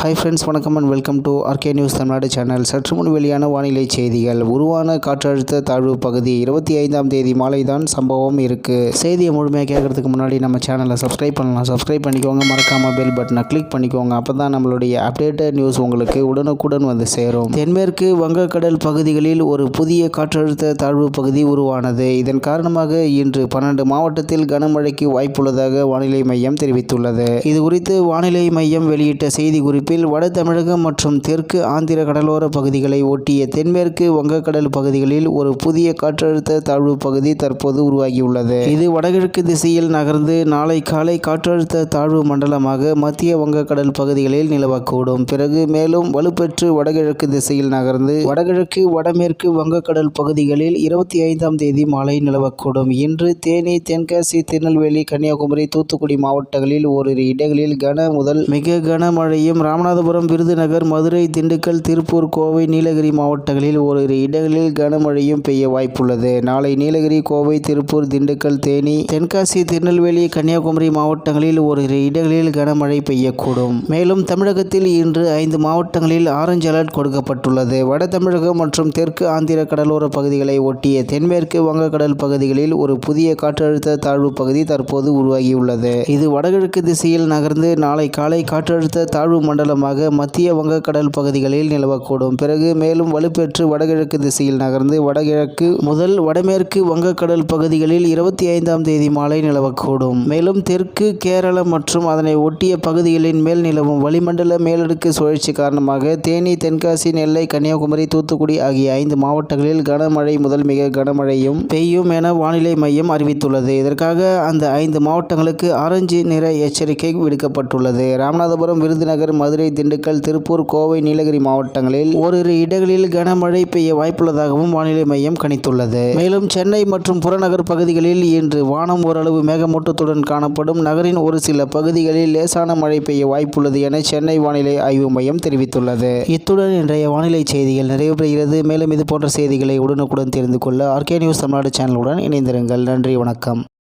Hi friends வணக்கம் and welcome to RK News Tamil Nadu channel சற்று முன் வெளியான வானிலை செய்திகள். உருவான காற்றழுத்த தாழ்வு பகுதி இருபத்தி ஐந்தாம் தேதி மாலை தான் சம்பவம் இருக்குது செய்தியை முழுமையாக கேட்கறதுக்கு முன்னாடி நம்ம சேனலை சப்ஸ்கிரைப் பண்ணலாம். சப்ஸ்கிரைப் பண்ணிக்கோங்க. மறக்காமல் பெல் பட்டனை கிளிக் பண்ணிக்கோங்க. அப்போ தான் நம்மளுடைய அப்டேட்டட் நியூஸ் உங்களுக்கு உடனுக்குடன் வந்து சேரும். தென்மேற்கு வங்கக்கடல் பகுதிகளில் ஒரு புதிய காற்றழுத்த தாழ்வு பகுதி உருவானது. இதன் காரணமாக இன்று பன்னெண்டு மாவட்டத்தில் கனமழைக்கு வாய்ப்புள்ளதாக வானிலை மையம் தெரிவித்துள்ளது. இது குறித்து வானிலை மையம் வெளியிட்ட செய்தி குறிப்பு குறிப்பில் வட தமிழகம் மற்றும் தெற்கு ஆந்திர கடலோர பகுதிகளை ஒட்டிய தென்மேற்கு வங்கக்கடல் பகுதிகளில் ஒரு புதிய காற்றழுத்த தாழ்வு பகுதி தற்போது உருவாகியுள்ளது. இது வடகிழக்கு திசையில் நகர்ந்து நாளை காலை காற்றழுத்த தாழ்வு மண்டலமாக மத்திய வங்கக்கடல் பகுதிகளில் நிலவக்கூடும். பிறகு மேலும் வலுப்பெற்று வடகிழக்கு திசையில் நகர்ந்து வடகிழக்கு வடமேற்கு வங்கக்கடல் பகுதிகளில் இருபத்தி ஐந்தாம் தேதி மாலை நிலவக்கூடும். இன்று தேனி தென்காசி திருநெல்வேலி கன்னியாகுமரி தூத்துக்குடி மாவட்டங்களில் ஓரிரு இடங்களில் கன முதல் மிக கனமழையும் ராமநாதபுரம் விருதுநகர் மதுரை திண்டுக்கல் திருப்பூர் கோவை நீலகிரி மாவட்டங்களில் ஓரிரு இடங்களில் கனமழையும் பெய்ய வாய்ப்புள்ளது. நாளை நீலகிரி கோவை திருப்பூர் திண்டுக்கல் தேனி தென்காசி திருநெல்வேலி கன்னியாகுமரி மாவட்டங்களில் ஓரிரு இடங்களில் கனமழை பெய்யக்கூடும். மேலும் தமிழகத்தில் இன்று ஐந்து மாவட்டங்களில் ஆரஞ்சு அலர்ட் கொடுக்கப்பட்டுள்ளது. வட தமிழகம் மற்றும் தெற்கு ஆந்திர கடலோர பகுதிகளை ஒட்டிய தென்மேற்கு வங்கக்கடல் பகுதிகளில் ஒரு புதிய காற்றழுத்த தாழ்வு பகுதி தற்போது உருவாகியுள்ளது. இது வடகிழக்கு திசையில் நகர்ந்து நாளை காலை காற்றழுத்த தாழ்வு மண்டலமாக மத்திய வங்கக்கடல் பகுதிகளில் நிலவக்கூடும். பிறகு மேலும் வலுப்பெற்று வடகிழக்கு திசையில் நகர்ந்து வடகிழக்கு முதல் வடமேற்கு வங்கக்கடல் பகுதிகளில் இருபத்தி ஐந்தாம் தேதி மாலை நிலவக்கூடும். மேலும் தெற்கு கேரளம் மற்றும் அதனை ஒட்டிய பகுதிகளின் மேல் நிலவும் வளிமண்டல மேலடுக்கு சுழற்சி காரணமாக தேனி தென்காசி நெல்லை கன்னியாகுமரி தூத்துக்குடி ஆகிய ஐந்து மாவட்டங்களில் கனமழை முதல் மிக கனமழையும் பெய்யும் என வானிலை மையம் அறிவித்துள்ளது. இதற்காக அந்த ஐந்து மாவட்டங்களுக்கு ஆரஞ்சு நிற எச்சரிக்கை விடுக்கப்பட்டுள்ளது. ராமநாதபுரம் விருதுநகர் மதுரை திண்டுக்கல் திருப்பூர் கோவை நீலகிரி மாவட்டங்களில் ஓரிரு இடங்களில் கனமழை பெய்ய வாய்ப்புள்ளதாகவும் வானிலை மையம் கணித்துள்ளது. மேலும் சென்னை மற்றும் புறநகர் பகுதிகளில் இன்று வானம் ஓரளவு மேகமூட்டத்துடன் காணப்படும். நகரின் ஒரு சில பகுதிகளில் லேசான மழை பெய்ய வாய்ப்புள்ளது என சென்னை வானிலை ஆய்வு மையம் தெரிவித்துள்ளது. இத்துடன் இன்றைய வானிலை செய்திகள் நிறைவு பெறுகிறது. மேலும் இது போன்ற செய்திகளை உடனுக்குடன் தெரிந்து கொள்ள ஆர்கே நியூஸ் தமிழ்நாடு சேனலுடன் இணைந்திருங்கள். நன்றி வணக்கம்.